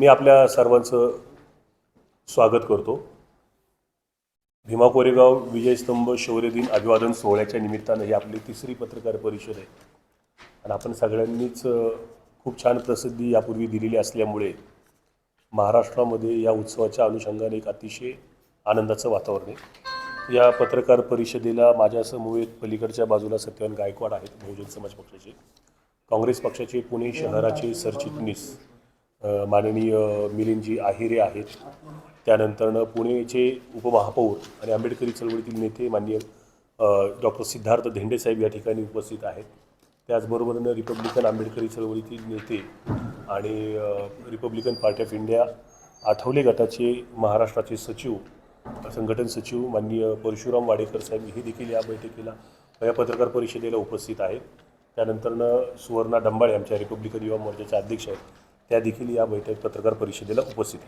मी आपल्या सर्वांचं स्वागत करतो. भीमा कोरेगाव विजयस्तंभ शौर्य दिन अभिवादन सोहळ्याच्या निमित्तानं ही आपली तिसरी पत्रकार परिषद आहे. आणि आपण सगळ्यांनीच खूप छान प्रसिद्धी यापूर्वी दिलेली असल्यामुळे महाराष्ट्रामध्ये या उत्सवाच्या अनुषंगाने एक अतिशय आनंदाचं वातावरण आहे. या पत्रकार परिषदेला माझ्या पलीकडच्या बाजूला सत्यवान गायकवाड आहेत बहुजन समाज पक्षाचे. काँग्रेस पक्षाचे पुणे शहराचे सरचिटणीस. माननीय मिलिंदजी आहिरे आहेत. त्यानंतरनं पुणेचे उपमहापौर आणि आंबेडकरी चळवळीतील नेते माननीय डॉक्टर सिद्धार्थ धेंडेसाहेब या ठिकाणी उपस्थित आहेत. त्याचबरोबरनं रिपब्लिकन आंबेडकरी चळवळीतील नेते आणि Republican party of India Athawale गटाचे महाराष्ट्राचे सचिव संघटन सचिव माननीय परशुराम वाडेकर साहेब हे देखील या बैठकीला या पत्रकार परिषदेला उपस्थित आहेत. त्यानंतरनं सुवर्णा डंबाळे आमच्या रिपब्लिकन युवा मोर्चाच्या अध्यक्ष आहेत. त्या देखील या बैठक पत्रकार परिषदेला उपस्थित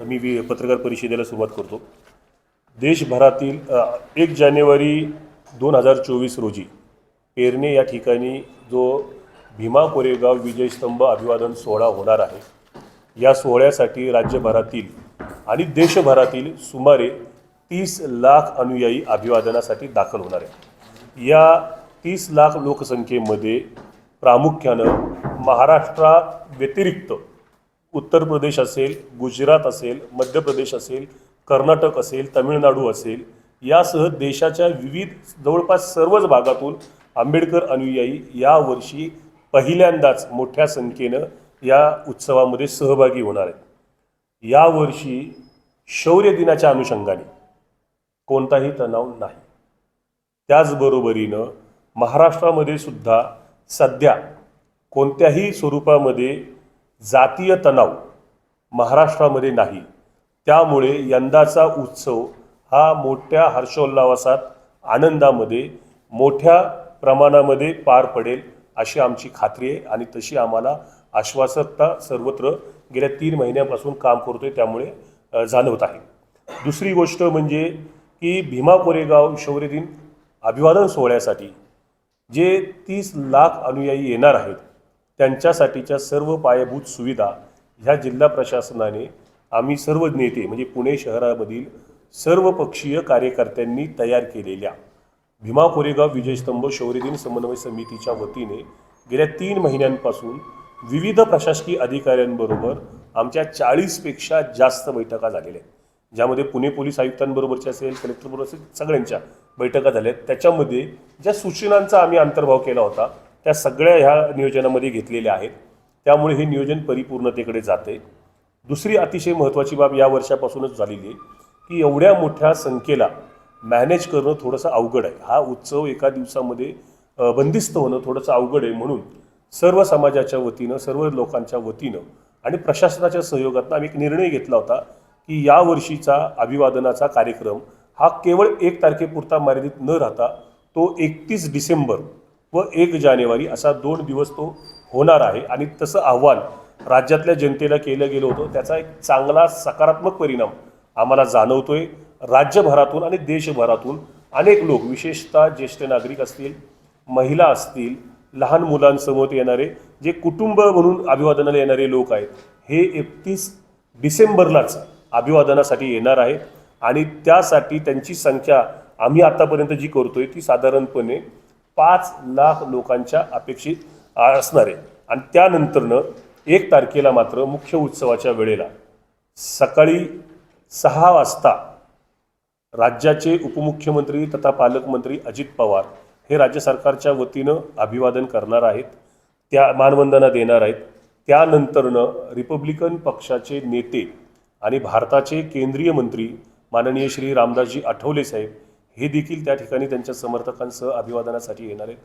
तर मी वि- पत्रकार परिषदेला सुरुवात करतो. देशभरातील एक जानेवारी दोन हजार चोवीस रोजी पेरणे या ठिकाणी जो भीमा कोरेगाव विजयस्तंभ अभिवादन सोहळा होणार आहे या सोहळ्यासाठी राज्यभरातील आणि देशभरातील सुमारे तीस लाख अनुयायी अभिवादनासाठी दाखल होणार आहे या तीस लाख लोकसंख्येमध्ये प्रामुख्यानं महाराष्ट्रा व्यतिरिक्त उत्तर प्रदेश असेल गुजरात असेल मध्य प्रदेश असेल कर्नाटक असेल तामिळनाडू असेल यासह देशाच्या विविध जवळपास सर्वच भागातून आंबेडकर अनुयायी यावर्षी पहिल्यांदाच मोठ्या संख्येनं या उत्सवामध्ये सहभागी होणार आहेत. यावर्षी शौर्य दिनाच्या अनुषंगाने कोणताही तणाव नाही. त्याचबरोबरीनं महाराष्ट्रामध्ये सुद्धा सध्या कोणत्याही स्वरूपामध्ये जातीय तणाव महाराष्ट्रामध्ये नाही. त्यामुळे यंदाचा उत्सव हा मोठ्या हर्षोल्लासात आनंदामध्ये मोठ्या प्रमाणामध्ये पार पडेल अशी आमची खात्री आहे आणि तशी आम्हाला आश्वासकता सर्वत्र गेल्या तीन महिन्यापासून काम करतोय त्यामुळे जाणवत आहे. दुसरी गोष्ट म्हणजे की भीमा कोरेगाव शौर्यदिन अभिवादन सोहळ्यासाठी जे तीस लाख अनुयायी येणार आहेत त्यांच्यासाठीच्या सर्व पायाभूत सुविधा ह्या जिल्हा प्रशासनाने आम्ही सर्व नेते म्हणजे पुणे शहरामधील सर्व पक्षीय कार्यकर्त्यांनी तयार केलेल्या भीमा कोरेगाव विजयस्तंभ शौर्यदिन समन्वय समितीच्या वतीने गेल्या तीन महिन्यांपासून विविध प्रशासकीय अधिकाऱ्यांबरोबर आमच्या चाळीसपेक्षा जास्त बैठका झालेल्या आहेत. ज्यामध्ये पुणे पोलीस आयुक्तांबरोबरच्या असेल कलेक्टरबरोबर असेल सगळ्यांच्या बैठका झाल्या आहेत. त्याच्यामध्ये ज्या सूचनांचा आम्ही अंतर्भाव केला होता त्या सगळ्या ह्या नियोजनामध्ये घेतलेल्या आहेत. त्यामुळे हे नियोजन परिपूर्णतेकडे जाते. दुसरी अतिशय महत्त्वाची बाब या वर्षापासूनच झालेली आहे की एवढ्या मोठ्या संख्येला मॅनेज करणं थोडंसं अवघड आहे. हा उत्सव एका दिवसामध्ये बंदिस्त होणं थोडंसं अवघड आहे म्हणून सर्व समाजाच्या वतीनं सर्व लोकांच्या वतीनं आणि प्रशासनाच्या सहयोगातनं आम्ही एक निर्णय घेतला होता की या वर्षीचा अभिवादनाचा कार्यक्रम हा केवळ एक तारखेपुरता मर्यादित न राहता तो एकतीस डिसेंबर व एक जानेवारी असा दोन दिवस तो होणार आहे. आणि तसं आव्हान राज्यातल्या जनतेला केलं गेलं होतं. त्याचा एक चांगला सकारात्मक परिणाम आम्हाला जाणवतोय. राज्यभरातून आणि देशभरातून अनेक लोक विशेषतः ज्येष्ठ नागरिक असतील महिला असतील लहान मुलांसमोर येणारे जे कुटुंब म्हणून अभिवादनाला येणारे लोक आहेत हे एकतीस डिसेंबरलाच अभिवादनासाठी येणार आहेत. आणि त्यासाठी त्यांची संख्या आम्ही आत्तापर्यंत जी करतोय ती साधारणपणे पाच लाख लोकांच्या अपेक्षित असणार. आहे आणि त्यानंतरनं एक तारखेला मात्र मुख्य उत्सवाच्या वेळेला सकाळी सहा वाजता राज्याचे उपमुख्यमंत्री तथा पालकमंत्री अजित पवार हे राज्य सरकारच्या वतीनं अभिवादन करणार आहेत त्या मानवंदना देणार आहेत. त्यानंतरनं रिपब्लिकन पक्षाचे नेते आणि भारताचे केंद्रीय मंत्री माननीय श्री रामदासजी आठवले साहेब हे देखील त्या ठिकाणी त्यांच्या समर्थकांसह अभिवादनासाठी येणार आहेत.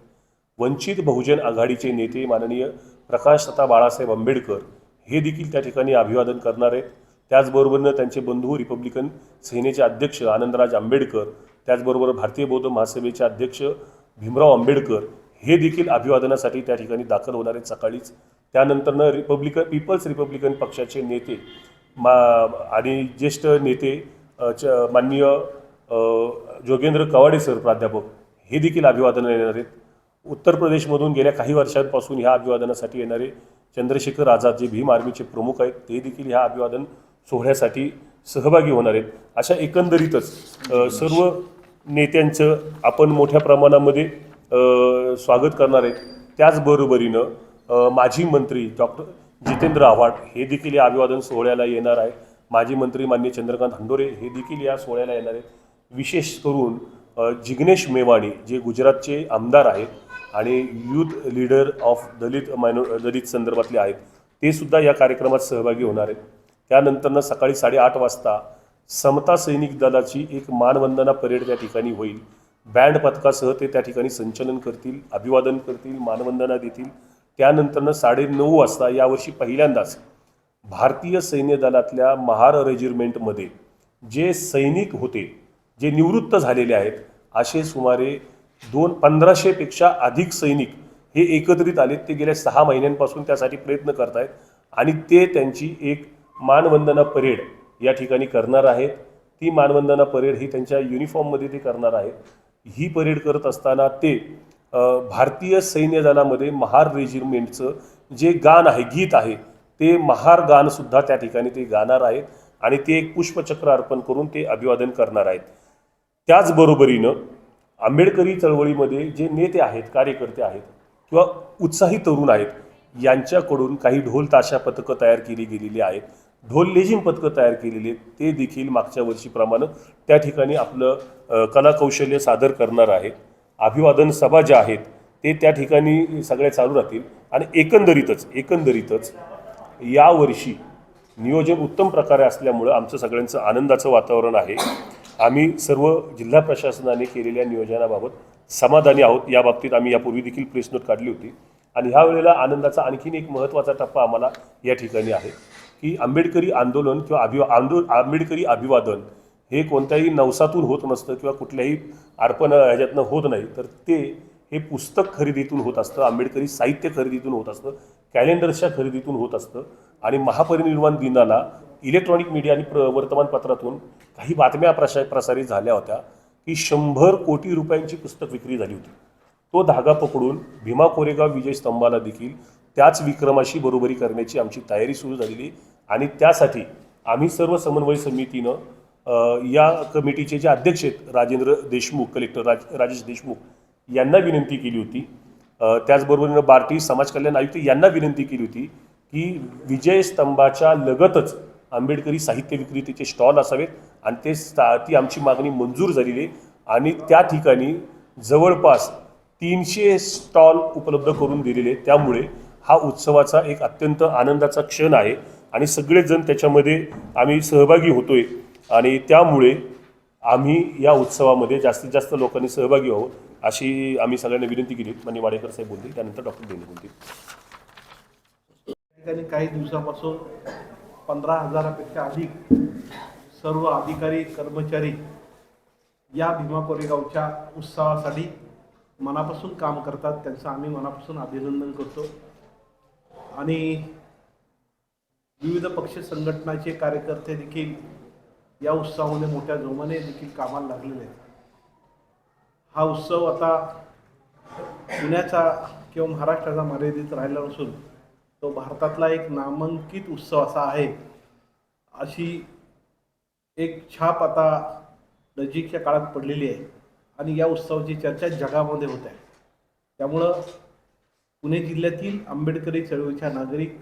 वंचित बहुजन आघाडीचे नेते माननीय प्रकाश तथा बाळासाहेब आंबेडकर हे देखील त्या ठिकाणी अभिवादन करणार आहेत. त्याचबरोबरनं त्यांचे बंधू रिपब्लिकन सेनेचे अध्यक्ष आनंदराज आंबेडकर त्याचबरोबर भारतीय बौद्ध महासभेचे अध्यक्ष भीमराव आंबेडकर हे देखील अभिवादनासाठी त्या ठिकाणी दाखल होणार आहेत सकाळीच. त्यानंतरनं रिपब्लिकन पीपल्स रिपब्लिकन पक्षाचे नेते मा आणि ज्येष्ठ नेते च माननीय जोगेंद्र कवाडे सर प्राध्यापक हे देखील अभिवादनाला येणार आहेत. उत्तर प्रदेशमधून गेल्या काही वर्षांपासून ह्या अभिवादनासाठी येणारे चंद्रशेखर आझाद जे भीम आर्मीचे प्रमुख आहेत ते देखील ह्या अभिवादन सोहळ्यासाठी सहभागी होणार आहेत. अशा एकंदरीतच सर्व नेत्यांचं आपण मोठ्या प्रमाणामध्ये स्वागत करणार आहेत. त्याचबरोबरीनं माजी मंत्री डॉक्टर जितेंद्र आव्हाड हे देखील या अभिवादन सोहळ्याला येणार आहे. माजी मंत्री मान्य चंद्रकांत हंडोरे हे देखील या सोहळ्याला येणार आहेत. विशेष करून जिग्नेश मेवाणी जे गुजरातचे आमदार आहेत आणि युथ लीडर ऑफ दलित मायनो दलित संदर्भातले आहेत ते सुद्धा या कार्यक्रमात सहभागी होणार आहेत. त्यानंतरनं सकाळी साडेआठ वाजता समता सैनिक दलाची एक मानवंदना परेड त्या ठिकाणी होईल. बँड पथकासह ते त्या ठिकाणी संचलन करतील अभिवादन करतील मानवंदना देतील. त्यानंतरनं साडेनऊ वाजता यावर्षी पहिल्यांदाच भारतीय सैन्य दलातल्या महार रेजिमेंटमध्ये जे सैनिक होते जे निवृत्त झालेले आहेत असे सुमारे दोन पंधराशेपेक्षा अधिक सैनिक हे एकत्रित आलेत. ते गेल्या सहा महिन्यांपासून त्यासाठी प्रयत्न करत आहेत आणि ते त्यांची एक मानवंदना परेड या ठिकाणी करणार आहेत. ती मानवंदना परेड ही त्यांच्या युनिफॉर्ममध्ये ते करणार आहेत. ही परेड करत असताना ते भारतीय सैन्य दलामध्ये महार रेजिमेंटचं जे गाण आहे गीत आहे ते महार गानसुद्धा त्या ठिकाणी ते गाणार आहेत आणि ते एक पुष्पचक्र अर्पण करून ते अभिवादन करणार आहेत. त्याचबरोबरीनं आंबेडकरी चळवळीमध्ये जे नेते आहेत कार्यकर्ते आहेत किंवा उत्साही तरुण आहेत यांच्याकडून काही ढोल ताशा पथकं तयार केली गेलेली आहेत. ढोल लेझिम पथकं तयार केलेली आहेत. ते देखील मागच्या वर्षीप्रमाणे त्या ठिकाणी आपलं कलाकौशल्य सादर करणार आहेत. अभिवादन सभा ज्या आहेत ते त्या ठिकाणी सगळ्या चालू राहतील. आणि एकंदरीतच एकंदरीतच यावर्षी नियोजन उत्तम प्रकारे असल्यामुळं आमचं सगळ्यांचं आनंदाचं वातावरण आहे. आम्ही सर्व जिल्हा प्रशासनाने केलेल्या नियोजनाबाबत समाधानी आहोत. या बाबतीत आम्ही यापूर्वी देखील प्रेस नोट काढली होती. आणि ह्या वेळेला आनंदाचा आणखीन एक महत्त्वाचा टप्पा आम्हाला या ठिकाणी आहे की आंबेडकरी आंदोलन किंवा अभिवा आंदो आंबेडकरी अभिवादन हे कोणत्याही नवसातून होत नसतं किंवा कुठल्याही अर्पण ह्याच्यातनं होत नाही. तर ते हे पुस्तक खरेदीतून होत असतं आंबेडकरी साहित्य खरेदीतून होत असतं कॅलेंडर्सच्या खरेदीतून होत असतं आणि महापरिनिर्वाण दिनाला इलेक्ट्रॉनिक मीडिया आणि प्र वर्तमानपत्रातून काही बातम्या प्रशा प्रसारित झाल्या होत्या की शंभर कोटी रुपयांची पुस्तक विक्री झाली होती. तो धागा पकडून भीमा कोरेगाव विजय स्तंभाला देखील त्याच विक्रमाशी बरोबरी करण्याची आमची तयारी सुरू झालेली आणि त्यासाठी आम्ही सर्व समन्वय समितीनं या कमिटीचे जे अध्यक्ष आहेत राजेंद्र देशमुख कलेक्टर राज राजेश देशमुख यांना विनंती केली होती. त्याचबरोबरीनं बार्टी समाज कल्याण आयुक्त यांना विनंती केली होती की विजय स्तंभाच्या लगतच आंबेडकरी साहित्य विक्रेतेचे स्टॉल असावेत आणि ते ती आमची मागणी मंजूर झालेली आहे आणि त्या ठिकाणी जवळपास तीनशे स्टॉल उपलब्ध करून दिलेले त्यामुळे हा उत्सवाचा एक अत्यंत आनंदाचा क्षण आहे आणि सगळेजण त्याच्यामध्ये आम्ही सहभागी होतोय आणि त्यामुळे आम्ही या उत्सवामध्ये जास्तीत जास्त लोकांनी सहभागी व्हावं. अशी आम्ही सगळ्यांना विनंती केली. मनी वाडेकर साहेब बोलतील त्यानंतर डॉक्टर देणे बोलतील. ठिकाणी काही दिवसापासून पंधरा हजारापेक्षा अधिक सर्व अधिकारी कर्मचारी या भीमा कोरेगावच्या उत्सवासाठी मनापासून काम करतात. त्यांचं आम्ही मनापासून अभिनंदन करतो. आणि विविध पक्ष संघटनाचे कार्यकर्ते देखील या उत्सवामध्ये मोठ्या जोमाने देखील कामाला लागलेले आहेत. हा उत्सव आता पुण्याचा किंवा महाराष्ट्राचा मर्यादित राहिला नसून तो भारतातला एक नामांकित उत्सव असा आहे. अशी एक छाप आता नजीकच्या काळात पडलेली आहे आणि या उत्सवाची चर्चा जगामध्ये होत आहे. त्यामुळं पुणे जिल्ह्यातील आंबेडकरी चळवळीच्या नागरिक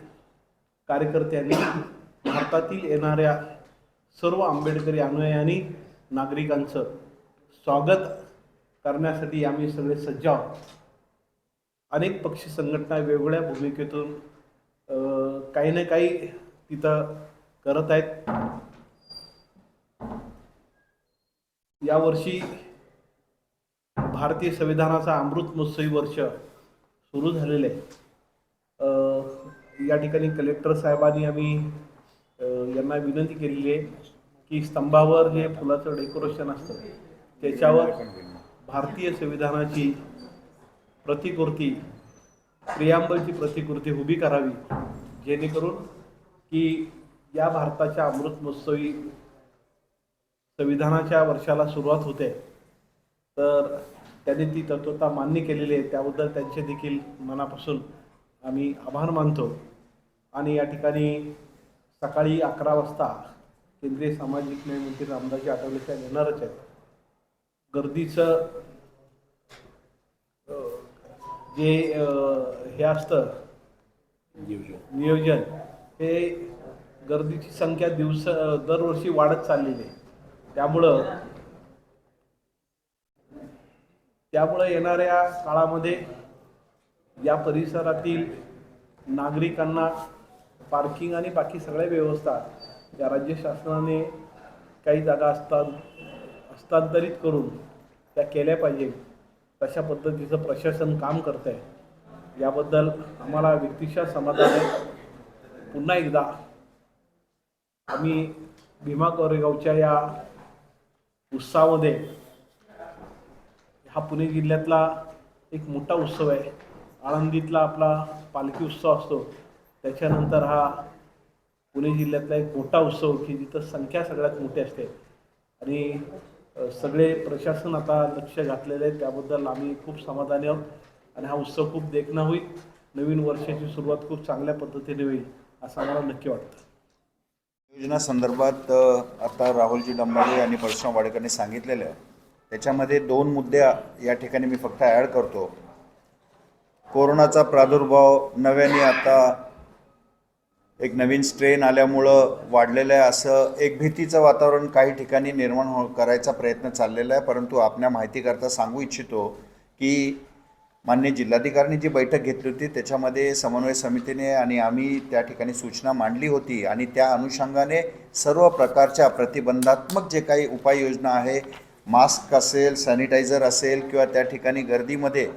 कार्यकर्त्यांनी भारतातील येणाऱ्या सर्व आंबेडकरी अनुयायांनी नागरिकांचं स्वागत करण्यासाठी आम्ही सगळे सज्ज आहोत. अनेक पक्षी संघटना वेगवेगळ्या भूमिकेतून काही ना काही तिथं करत आहेत. यावर्षी भारतीय संविधानाचा अमृत महोत्सवी वर्ष सुरू झालेलं आहे. या ठिकाणी कलेक्टर साहेबांनी आम्ही यांना विनंती केलेली आहे की स्तंभावर जे फुलाचं डेकोरेशन असतं. त्याच्यावर भारतीय संविधानाची प्रतिकृती प्रियांबलची प्रतिकृती उभी करावी जेणेकरून की या भारताच्या अमृत महोत्सवी संविधानाच्या वर्षाला सुरुवात होते. तर त्यांनी ती तत्वता मान्य केलेली आहे. त्याबद्दल त्यांचे देखील मनापासून आम्ही आभार मानतो. आणि या ठिकाणी सकाळी अकरा वाजता केंद्रीय सामाजिक न्याय मंत्री रामदासजी आठवले येणारच आहेत. गर्दीचं जे हे असतं नियोजन. हे गर्दीची संख्या दिवस दरवर्षी वाढत चाललेली आहे. त्यामुळं त्यामुळं येणाऱ्या काळामध्ये या परिसरातील नागरिकांना पार्किंग आणि बाकी सगळ्या व्यवस्था या राज्य शासनाने काही जागा असतात हस्तांतरित करून त्या केल्या पाहिजे. तशा पद्धतीचं प्रशासन काम करतं आहे याबद्दल आम्हाला व्यक्तिशः समाधान आहे. पुन्हा एकदा आम्ही भीमा कोरेगावच्या या उत्सवामध्ये हा पुणे जिल्ह्यातला एक मोठा उत्सव आहे. आळंदीतला आपला पालखी उत्सव असतो. त्याच्यानंतर हा पुणे जिल्ह्यातला एक मोठा उत्सव की जिथं संख्या सगळ्यात मोठी असते. आणि सगळे प्रशासन आता लक्ष घातलेले आहे. त्याबद्दल आम्ही खूप समाधानी आहोत. आणि हा उत्सव खूप देखणा होईल. नवीन वर्षाची सुरुवात खूप चांगल्या पद्धतीने होईल असं आम्हाला नक्की वाटतं. योजना संदर्भात आता राहुलजी डंबारे आणि परशुराम वाडेकरांनी सांगितलेलं आहे त्याच्यामध्ये दोन मुद्दे या ठिकाणी मी फक्त ॲड करतो. कोरोनाचा प्रादुर्भाव नव्याने आता एक नवीन स्ट्रेन आल्यामुळं वाढलेलं आहे. असं एक भीतीचं वातावरण काही ठिकाणी निर्माण हो करायचा प्रयत्न चाललेला आहे. परंतु आपल्या माहितीकरता सांगू इच्छितो की मान्य जिल्हाधिकाऱ्यांनी जी बैठक घेतली होती त्याच्यामध्ये समन्वय समितीने आणि आम्ही त्या ठिकाणी सूचना मांडली होती आणि त्या अनुषंगाने सर्व प्रकारच्या प्रतिबंधात्मक जे काही उपाययोजना आहे मास्क असेल सॅनिटायझर असेल किंवा त्या ठिकाणी गर्दीमध्ये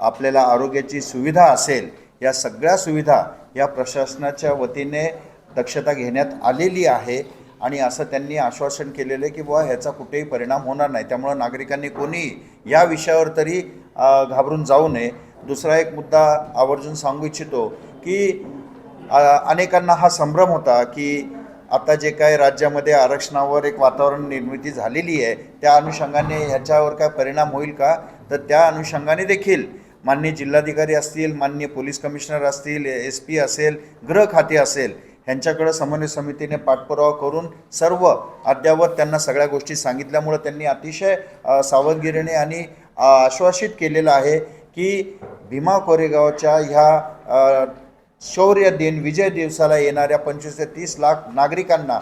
आपल्याला आरोग्याची सुविधा असेल या सगळ्या सुविधा या प्रशासनाच्या वतीने दक्षता घेण्यात आलेली आहे. आणि असं त्यांनी आश्वासन केलेलं आहे की बुवा ह्याचा कुठेही परिणाम होणार नाही. त्यामुळं नागरिकांनी कोणी या विषयावर तरी घाबरून जाऊ नये. दुसरा एक मुद्दा आवर्जून सांगू इच्छितो की अनेकांना हा संभ्रम होता की आता जे काय राज्यामध्ये आरक्षणावर एक वातावरण निर्मिती झालेली आहे त्या अनुषंगाने ह्याच्यावर काय परिणाम होईल का? तर त्या अनुषंगाने देखील मान्य जिल्हाधिकारी असतील मान्य पोलीस कमिशनर असतील एस पी असेल गृह खाते असेल ह्यांच्याकडं समन्वय समितीने पाठपुरावा करून सर्व अद्यावत त्यांना सगळ्या गोष्टी सांगितल्यामुळं त्यांनी अतिशय सावधगिरीने आणि आश्वासित केलेलं आहे की भीमा कोरेगावच्या ह्या शौर्य दिन विजय दिवसाला येणाऱ्या पंचवीस ते तीस लाख नागरिकांना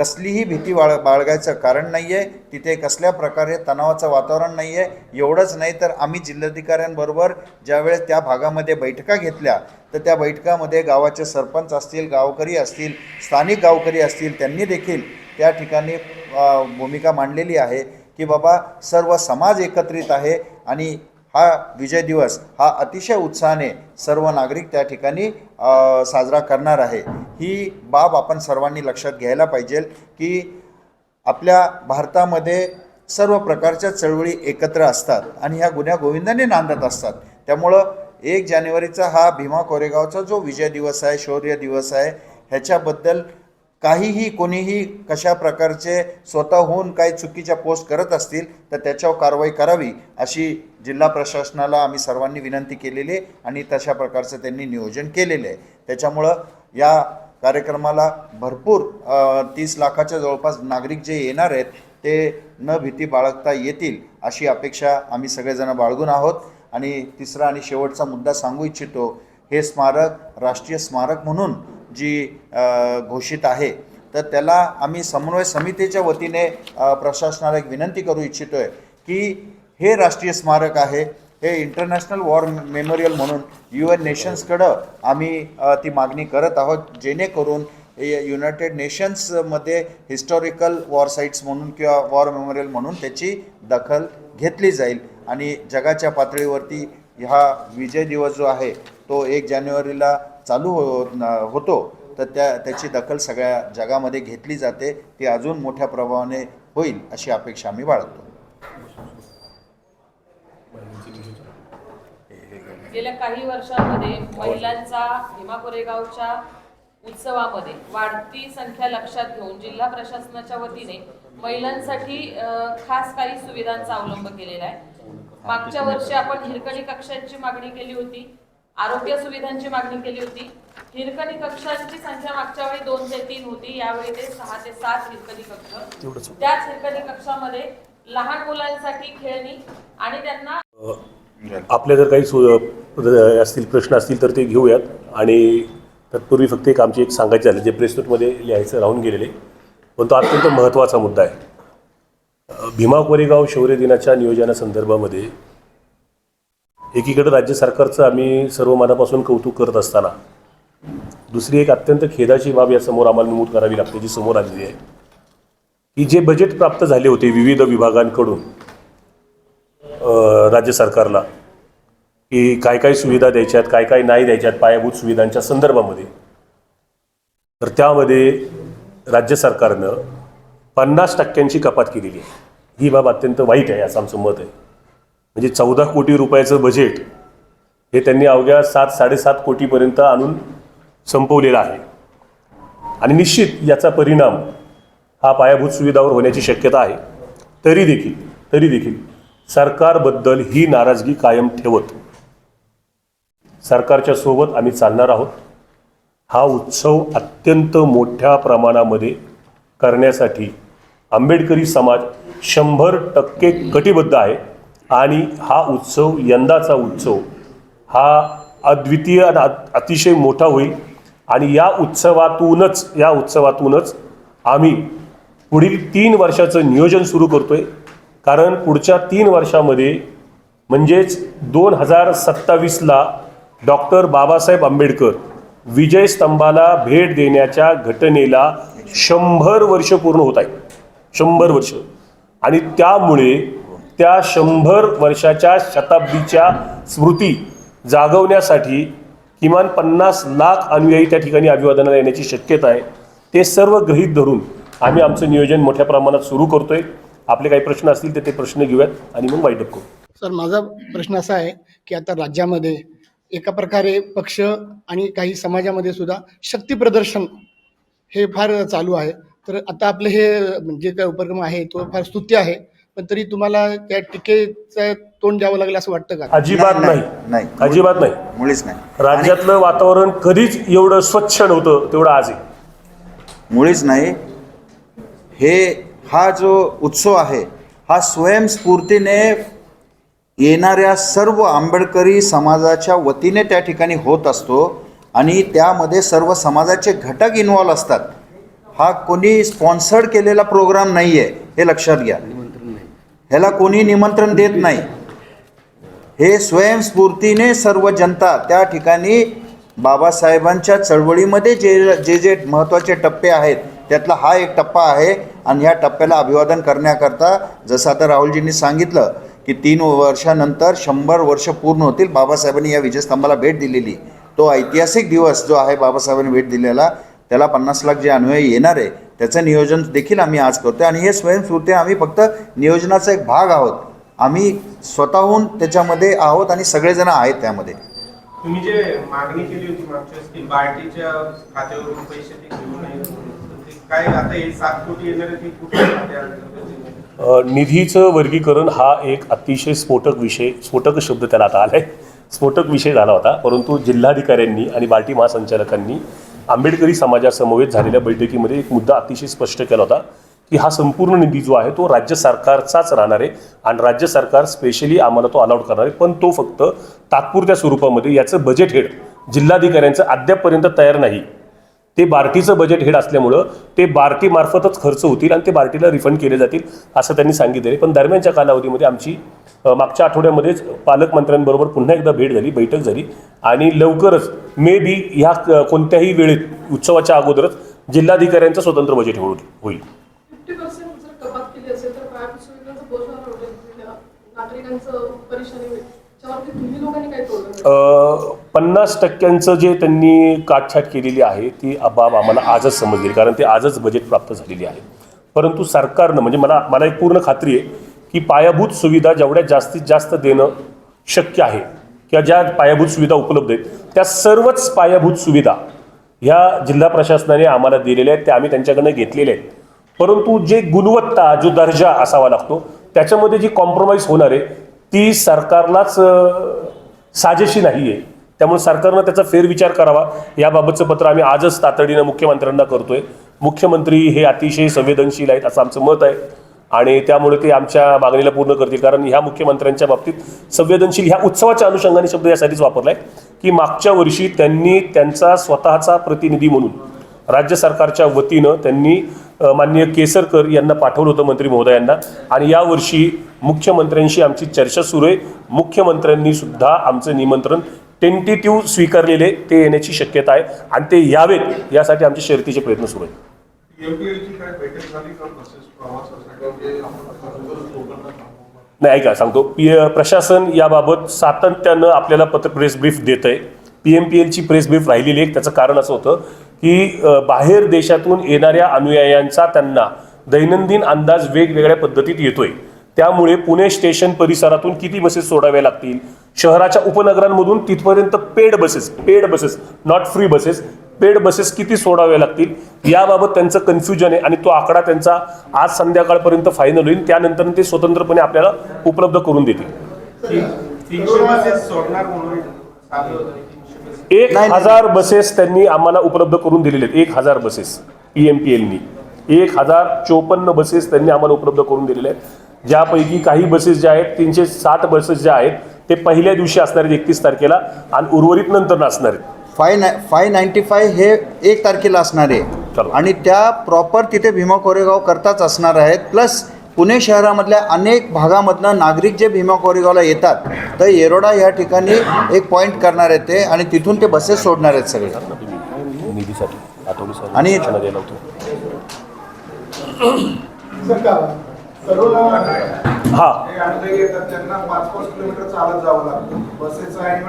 कसलीही भीती बाळ बाळगायचं कारण नाही आहे तिथे कसल्या प्रकारे तणावाचं वातावरण नाही आहे एवढंच नाही तर आम्ही जिल्हाधिकाऱ्यांबरोबर ज्यावेळेस त्या भागामध्ये बैठका घेतल्या तर त्या बैठकामध्ये गावाचे सरपंच असतील गावकरी असतील स्थानिक गावकरी असतील त्यांनी देखील त्या ठिकाणी भूमिका मांडलेली आहे की बाबा सर्व समाज एकत्रित आहे आणि हा विजय दिवस हा अतिशय उत्साहाने सर्व नागरिक त्या ठिकाणी साजरा करणार आहे. ही बाब आपण सर्वांनी लक्षात घ्यायला पाहिजे की आपल्या भारतामध्ये सर्व प्रकारच्या चळवळी एकत्र असतात आणि ह्या गुन्ह्या गोविंदाने नांदत असतात. त्यामुळं एक जानेवारीचा हा भीमा कोरेगावचा जो विजय दिवस आहे शौर्य दिवस आहे ह्याच्याबद्दल काहीही कोणीही कशा प्रकारचे स्वतःहून काही चुकीच्या पोस्ट करत असतील तर त्याच्यावर कारवाई करावी अशी जिल्हा प्रशासनाला आम्ही सर्वांनी विनंती केलेली आहे आणि तशा प्रकारचं त्यांनी नियोजन केलेलं आहे. त्याच्यामुळं या कार्यक्रमाला भरपूर तीस लाखाच्या जवळपास नागरिक जे येणार आहेत ते न भीती बाळगता येतील अशी अपेक्षा आम्ही सगळेजण बाळगून आहोत. आणि तिसरा आणि शेवटचा मुद्दा सांगू इच्छितो हे स्मारक राष्ट्रीय स्मारक म्हणून जी घोषित आहे तर त्याला आम्ही समन्वय समितीच्या वतीने प्रशासनाला एक विनंती करू इच्छितो आहे की हे राष्ट्रीय स्मारक आहे हे इंटरनॅशनल वॉर मेमोरियल म्हणून यू एन नेशन्सकडं आम्ही ती मागणी करत आहोत जेणेकरून युनायटेड नेशन्समध्ये हिस्टॉरिकल वॉर साईट्स म्हणून किंवा वॉर मेमोरियल म्हणून त्याची दखल घेतली जाईल. आणि जगाच्या पातळीवरती हा विजय दिवस जो आहे तो एक जानेवारीला चालू हो होतो तर त्या त्याची दखल सगळ्या जगामध्ये घेतली जाते. ती अजून मोठ्या प्रभावाने होईल अशी अपेक्षा आम्ही बाळगतो. गेल्या काही वर्षांमध्ये महिलांचा भीमा कोरेगावच्या उत्सवामध्ये वाढती संख्या लक्षात घेऊन जिल्हा प्रशासनाच्या वतीने महिलांसाठी खास काही सुविधांचा अवलंब केलेला आहे. मागच्या वर्षी आपण हिरकणी कक्षांची मागणी केली होती. आरोग्य सुविधांची मागणी केली होती. हिरकणी कक्षांची संख्या मागच्या वेळी दोन ते तीन होती. यावेळी ते सहा ते सात हिरकणी कक्ष. त्याच हिरकणी कक्षामध्ये लहान मुलांसाठी खेळणी आणि त्यांना आपल्या जर काही असतील प्रश्न असतील तर ते घेऊयात. आणि तत्पूर्वी फक्त एक आमची एक सांगायचं झालं जे प्रेस नोटमध्ये लिहायचं राहून गेलेले. पण तो अत्यंत महत्त्वाचा मुद्दा आहे. भीमा कोरेगाव शौर्य दिनाच्या नियोजनासंदर्भामध्ये एकीकडे राज्य सरकारचं आम्ही सर्व मनापासून कौतुक करत असताना दुसरी एक अत्यंत खेदाची बाब या समोर आम्हाला नमूद करावी लागते जी समोर आलेली आहे. की जे बजेट प्राप्त झाले होते विविध विभागांकडून राज्य सरकारला की काय काय सुविधा द्यायच्यात काय काय नाही द्यायच्यात पायाभूत सुविधांच्या संदर्भामध्ये तर त्यामध्ये राज्य सरकारनं पन्नास टक्क्यांची कपात केलेली आहे. ही बाब अत्यंत वाईट आहे असं आमचं मत आहे. म्हणजे चौदा कोटी रुपयाचं बजेट हे त्यांनी अवघ्या सात साडेसात कोटीपर्यंत आणून संपवलेलं आहे. आणि निश्चित याचा परिणाम हा पायाभूत सुविधावर होण्याची शक्यता आहे. तरी देखील तरी देखील सरकारबद्दल ही नाराजगी कायम ठेवत. सरकारच्या सोबत आम्ही चालणार आहोत. हा उत्सव अत्यंत मोठ्या प्रमाणामध्ये करण्यासाठी आंबेडकरी समाज शंभर टक्के कटिबद्ध आहे. आणि हा उत्सव यंदाचा उत्सव हा अद्वितीय अतिशय मोठा होईल. आणि या उत्सवातूनच या उत्सवातूनच आम्ही पुढील तीन वर्षाचं नियोजन सुरू करतो आहे कारण पुढच्या तीन वर्षामध्ये म्हणजेच दोन हजार सत्तावीसला डॉक्टर बाबासाहेब आंबेडकर विजय स्तंभाला भेट देण्याच्या घटनेला शंभर वर्ष पूर्ण होत आहे शंभर वर्ष. आणि त्यामुळे त्या शंभर वर्षाच्या शताब्दीच्या स्मृती जागवण्यासाठी किमान पन्नास लाख अनुयायी त्या ठिकाणी अभिवादनाला येण्याची शक्यता आहे. ते सर्व गृहीत धरून आम्ही आमचं नियोजन मोठ्या प्रमाणात सुरू करतोय. आपले काही प्रश्न असतील तर ते प्रश्न घेऊयात आणि मग वाईटअप करू सर माझा प्रश्न असा आहे की आता राज्यामध्ये एका प्रकारे पक्ष आणि काही समाजामध्ये सुद्धा शक्ती प्रदर्शन हे फार चालू आहे. तर आता आपले हे जे काय उपक्रम आहे तो फार स्तुत्य आहे. पण तरी तुम्हाला त्या टीकेचं तोंड द्यावं लागलं असं वाटतं का? अजिबात नाही नाही. अजिबात नाही. मुळीच नाही. राज्यातलं वातावरण कधीच एवढं स्वच्छ नव्हतं तेवढं आज आहे मुळीच नाही. हे हा जो उत्सव आहे हा स्वयंस्फूर्तीने येणाऱ्या सर्व आंबेडकरी समाजाच्या वतीने त्या ठिकाणी होत असतो आणि त्यामध्ये सर्व समाजाचे घटक इन्वॉल्व असतात. हा कोणी स्पॉन्सर्ड केलेला प्रोग्राम नाही आहे हे लक्षात घ्या. ह्याला कोणी निमंत्रण देत नाही. हे स्वयंस्फूर्तीने सर्व जनता त्या ठिकाणी बाबासाहेबांच्या चळवळीमध्ये जे जे जे महत्त्वाचे टप्पे आहेत त्यातला हा एक टप्पा आहे आणि ह्या टप्प्याला अभिवादन करण्याकरता जसं आता राहुलजींनी सांगितलं की तीन वर्षानंतर शंभर वर्ष पूर्ण होतील. बाबासाहेबांनी या विजयस्तंभाला भेट दिलेली. तो ऐतिहासिक दिवस जो आहे बाबासाहेबांनी भेट दिलेला त्याला पन्नास लाख जे अनुयायी येणार आहे त्याचं नियोजन देखील आम्ही आज करतो आणि हे स्वयंस्फूर्ती आम्ही फक्त नियोजनाचा एक भाग आहोत. आम्ही स्वतःहून त्याच्यामध्ये आहोत आणि सगळेजण आहेत त्यामध्ये. तुम्ही जे मागणी केली होती मागच्या की बार्टीच्या खात्यावरून पैसे ते घेऊ नये. काय आता हे सात कोटी येणार आहे? ते अ, निधीचं वर्गीकरण हा एक अतिशय स्फोटक विषय स्फोटक शब्द त्याला आता आलाय. स्फोटक विषय झाला होता परंतु जिल्हाधिकाऱ्यांनी आणि बार्टी महासंचालकांनी आंबेडकरी समाजासमवेत झालेल्या बैठकीमध्ये एक मुद्दा अतिशय स्पष्ट केला होता की हा संपूर्ण निधी जो आहे तो राज्य सरकारचाच राहणार आहे आणि राज्य सरकार स्पेशली आम्हाला तो अलाउड करणार आहे. पण तो फक्त तात्पुरत्या स्वरूपामध्ये याचं बजेट हेड जिल्हाधिकाऱ्यांचं अद्यापपर्यंत तयार नाही. ते बार्टीचं बजेट हेड असल्यामुळं ते बार्टीमार्फतच खर्च होतील आणि ते बार्टीला रिफंड केले जातील असं त्यांनी सांगितलेलं आहे. पण दरम्यानच्या कालावधीमध्ये आमची मागच्या आठवड्यामध्येच पालकमंत्र्यांबरोबर पुन्हा एकदा भेट झाली बैठक झाली. आणि लवकरच मे बी ह्या कोणत्याही वेळेत उत्सवाच्या अगोदरच जिल्हाधिकाऱ्यांचं स्वतंत्र बजेट होईल. पन्नास टक्क्यांचं जे त्यांनी काटछाट केलेली आहे ती बाब आम्हाला आजच समजली कारण ते आजच बजेट प्राप्त झालेली आहे. परंतु सरकारनं म्हणजे मला मला एक पूर्ण खात्री आहे की पायाभूत सुविधा जेवढ्या जास्तीत जास्त देणं शक्य आहे किंवा ज्या पायाभूत सुविधा उपलब्ध आहेत त्या सर्वच पायाभूत सुविधा ह्या जिल्हा प्रशासनाने आम्हाला दिलेल्या आहेत त्या आम्ही त्यांच्याकडनं घेतलेल्या आहेत. परंतु जे गुणवत्ता जो दर्जा असावा लागतो त्याच्यामध्ये जी कॉम्प्रोमाइज होणार आहे ती सरकारलाच साजेशी नाही आहे. त्यामुळे सरकारनं त्याचा फेरविचार करावा. याबाबतचं पत्र आम्ही आजच तातडीनं मुख्यमंत्र्यांना करतोय. मुख्यमंत्री हे अतिशय संवेदनशील आहेत असं आमचं मत आहे. आणि त्यामुळे ते आमच्या मागणीला पूर्ण करतील. कारण ह्या मुख्यमंत्र्यांच्या बाबतीत संवेदनशील ह्या उत्सवाच्या अनुषंगाने शब्द यासाठीच वापरलाय की मागच्या वर्षी त्यांनी त्यांचा स्वतःचा प्रतिनिधी म्हणून राज्य सरकारच्या वतीनं त्यांनी माननीय केसरकर यांना पाठवलं होतं मंत्री महोदयांना. आणि यावर्षी मुख्यमंत्र्यांशी आमची चर्चा सुरू आहे. मुख्यमंत्र्यांनी सुद्धा आमचं निमंत्रण टेंटेटिव्ह स्वीकारलेले ते येण्याची शक्यता आहे. आणि ते यावेत यासाठी आमचे शर्तीचे प्रयत्न सुरू आहेत. का नाही ऐका सांगतो. पी प्रशासन याबाबत सातत्यानं आपल्याला पत्र प्रेस ब्रीफ देत आहे पी एम पी एलची प्रेस ब्रीफ राहिलेली आहे त्याचं कारण असं होतं की बाहेर देशातून येणाऱ्या अनुयायांचा त्यांना दैनंदिन अंदाज वेगवेगळ्या पद्धतीत येतोय. त्यामुळे पुणे स्टेशन परिसरातून किती बसेस सोडाव्या लागतील? शहराच्या उपनगरांमधून तिथपर्यंत paid buses paid buses not free buses paid buses किती सोडाव्या लागतील याबाबत त्यांचं कन्फ्युजन आहे आणि तो आकडा त्यांचा आज संध्याकाळपर्यंत फायनल होईल. त्यानंतर ते स्वतंत्रपणे आपल्याला उपलब्ध करून देतील. एक. हजार बसेस त्यांनी आम्हाला उपलब्ध करून दिलेले आहेत. एक हजार बसेस पी एम पी एलनी एक हजार चोपन्न बसेस त्यांनी आम्हाला उपलब्ध करून दिलेले आहेत. ज्यापैकी काही बसेस ज्या आहेत तीनशे साठ बसेस ज्या आहेत ते पहिल्या दिवशी असणार आहेत एकतीस तारखेला आणि उर्वरित नंतर असणार आहेत. फाय नाय फाय नाईन्टी फाय हे एक तारखेला असणार आहे. चला. आणि त्या प्रॉपर तिथे भीमा कोरेगाव करताच असणार आहेत. प्लस पुणे शहरामधल्या अनेक भागामधनं नागरिक जे भीमा कोरेगावला येतात तर येरोडा या ठिकाणी एक पॉईंट करणार आहेत ते आणि तिथून ते बसेस सोडणार आहेत सगळे. निधीसाठी आणि- सूचना द्यायला होतो हा. हे अडथळे येतात त्यांना पाच पाच किलोमीटर चालत जावं लागतं.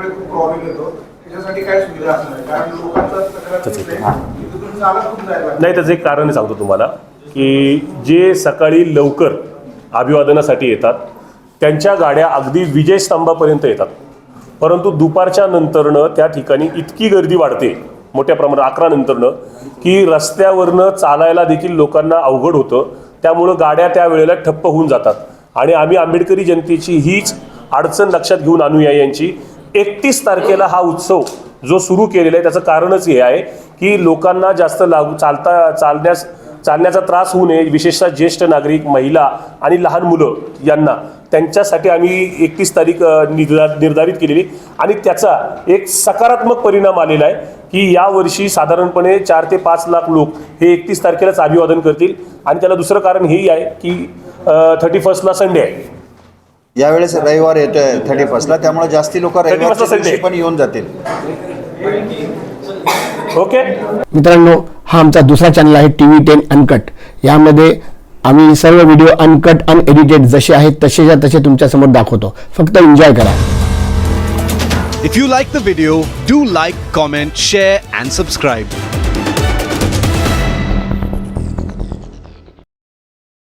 खूप प्रॉब्लेम येतो. त्याच्यासाठी काय सुविधा असणार आहे? कारण लोकांचा तक्रार तसंच येते, की तिथून चालत खूप जायला लागतं. नाही त्याचं एक कारण सांगतो तुम्हाला की जे सकाळी लवकर अभिवादनासाठी येतात त्यांच्या गाड्या अगदी विजयस्तंभापर्यंत येतात. परंतु दुपारच्या नंतरनं त्या ठिकाणी इतकी गर्दी वाढते मोठ्या प्रमाणात अकरा नंतरनं की रस्त्यावरनं चालायला देखील लोकांना अवघड होतं. त्यामुळं गाड्या त्या वेळेला ठप्प होऊन जातात. आणि आम्ही आंबेडकरी जनतेची हीच अडचण लक्षात घेऊन आणूया यांची. एकतीस तारखेला हा उत्सव जो सुरू केलेला आहे त्याचं कारणच हे आहे की लोकांना जास्त लागू चालता चालण्यास चालण्याचा त्रास होऊ नये विशेषतः ज्येष्ठ नागरिक महिला आणि लहान मुलं यांना. त्यांच्यासाठी आम्ही एकतीस तारीख निर्धा निर्धारित केलेली. आणि त्याचा एक सकारात्मक परिणाम आलेला आहे की यावर्षी साधारणपणे चार ते पाच लाख लोक हे एकतीस तारखेलाच अभिवादन करतील. आणि त्याला दुसरं कारण हेही आहे की थर्टी फर्स्टला संडे आहे. यावेळेस रविवार येतोय थर्टी फर्स्टला त्यामुळे जास्ती लोक रविवारच्या Sunday. दिवशी पण येऊन जातील. ओके. मित्रांनो हा आमचा दुसरा चॅनल आहे टी व्ही टेन अनकट. यामध्ये आम्ही सर्व व्हिडिओ अनकट अनएडिटेड जसे आहेत तसेच्या तसे तुमच्यासमोर दाखवतो. फक्त एन्जॉय करा. If you like the video, do like, comment, share, and subscribe.